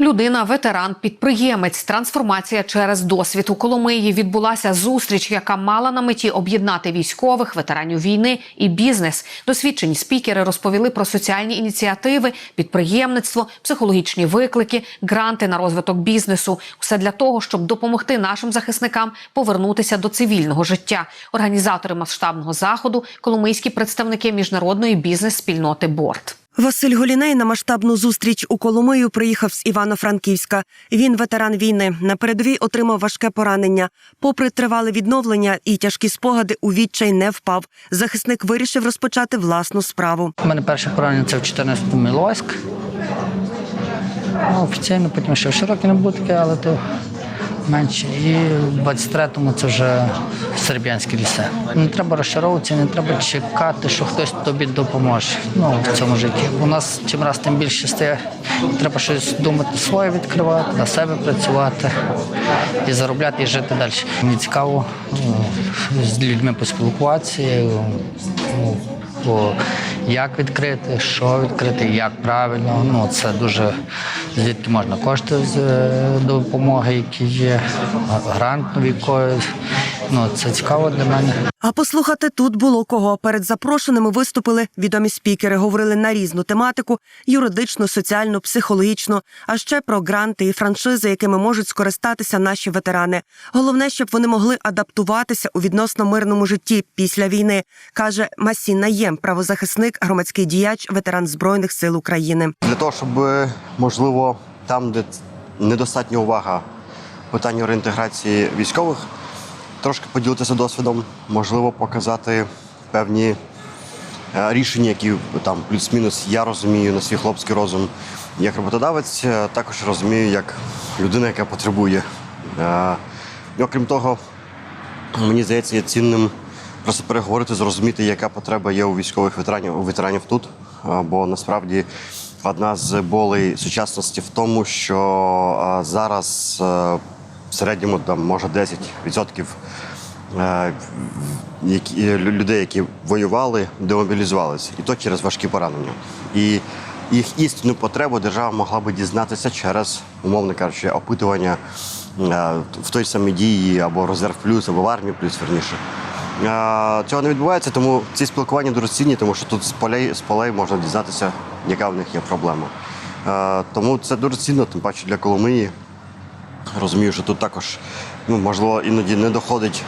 Людина, ветеран, підприємець, трансформація через досвід у Коломиї відбулася зустріч, яка мала на меті об'єднати військових, ветеранів війни і бізнес. Досвідчені спікери розповіли про соціальні ініціативи, підприємництво, психологічні виклики, гранти на розвиток бізнесу. Усе для того, щоб допомогти нашим захисникам повернутися до цивільного життя. Організатори масштабного заходу коломийські представники міжнародної бізнес-спільноти Борт. Василь Голіней на масштабну зустріч у Коломию приїхав з Івано-Франківська. Він ветеран війни. На передовій отримав важке поранення. Попри тривале відновлення і тяжкі спогади, у відчай не впав. Захисник вирішив розпочати власну справу. У мене перше поранення це в 14-му Іловайськ. Ну, офіційно, потім ще в Широкі таке, але то менше. І в 23-му це вже Серб'янське лісе. Не треба розчаровуватися, не треба чекати, що хтось тобі допоможе. Ну, в цьому житті. У нас чим раз тим більше стає. Треба щось думати своє відкривати, на себе працювати і заробляти, і жити далі. Мені цікаво ну, з людьми поспілкуватися. ну, Бо як відкрити, що відкрити, як правильно. Ну це дуже звідки можна кошти з е, допомоги, які є, грант військовий. Ну це цікаво для мене. А послухати тут було кого. Перед запрошеними виступили відомі спікери, говорили на різну тематику: юридичну, соціальну, психологічну, а ще про гранти і франшизи, якими можуть скористатися наші ветерани. Головне, щоб вони могли адаптуватися у відносно мирному житті після війни, каже Масін Наєм, правозахисник, громадський діяч, ветеран збройних сил України. Для того, щоб можливо там, де недостатня увага питанню реінтеграції військових, трошки поділитися досвідом, можливо, показати певні е, рішення, які там плюс-мінус я розумію на свій хлопський розум як роботодавець, е, також розумію як людина, яка потребує. Е, окрім того, мені здається, є цінним просто переговорити, зрозуміти, яка потреба є у військових ветеранів, у ветеранів тут. Бо насправді одна з болей сучасності в тому, що зараз в середньому там може 10% е, лю- людей, які воювали, демобілізувалися, і то через важкі поранення. І їх істинну потребу держава могла би дізнатися через, умовно кажучи, опитування е, в той самій дії або резерв плюс, або в армії плюс верніше. Е, Цього не відбувається, тому ці спілкування дуже цінні, тому що тут з полей, з полей можна дізнатися, яка в них є проблема. Е, Тому це дуже цінно, тим паче для Коломиї. Розумію, що тут також, ну, можливо, іноді не доходить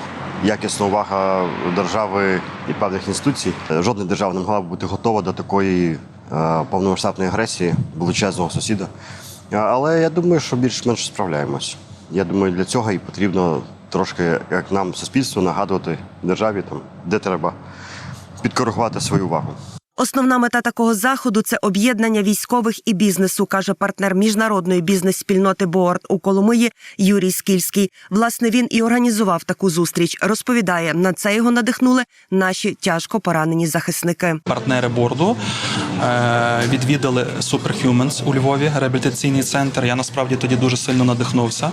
якісна увага держави і певних інституцій. Жодна держава не могла б бути готова до такої е, повномасштабної агресії величезного сусіда. Е, Але я думаю, що більш-менш справляємось. Я думаю, для цього і потрібно трошки, як нам, суспільству, нагадувати державі, там, де треба підкоригувати свою увагу. Основна мета такого заходу це об'єднання військових і бізнесу, каже партнер міжнародної бізнес-спільноти Боард у Коломиї Юрій Скільський. Власне, він і організував таку зустріч. Розповідає, на це його надихнули наші тяжко поранені захисники. партнери борду е, відвідали Superhumans у Львові, реабілітаційний центр. Я насправді тоді дуже сильно надихнувся.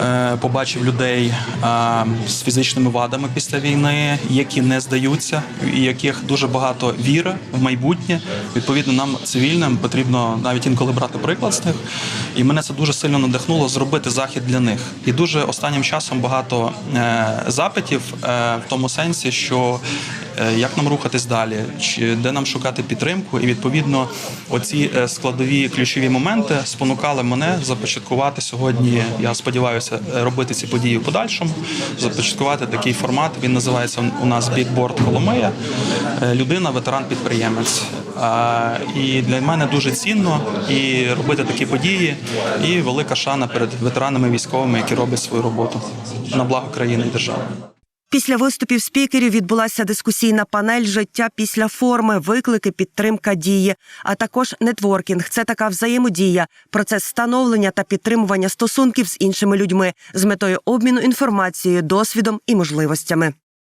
Е, Побачив людей е, з фізичними вадами після війни, які не здаються, і яких дуже багато віри в майбутнє. Відповідно, нам цивільним потрібно навіть інколи брати приклад з них. І мене це дуже сильно надихнуло зробити захід для них. І дуже останнім часом багато е, запитів в тому сенсі, що як нам рухатись далі, чи де нам шукати підтримку, і відповідно оці е, складові ключові моменти спонукали мене започаткувати сьогодні. Я сподіваюся, е, робити ці події в подальшому. Започаткувати такий формат. Він називається у нас Бікборд Коломия. Е, Людина, ветеран, підприємець. І для мене дуже цінно і робити такі події, і велика шана перед ветеранами військовими, які роблять свою роботу на благо країни і держави. Після виступів спікерів відбулася дискусійна панель Життя після форми, виклики, підтримка дії, а також нетворкінг. Це така взаємодія, процес становлення та підтримування стосунків з іншими людьми з метою обміну інформацією, досвідом і можливостями.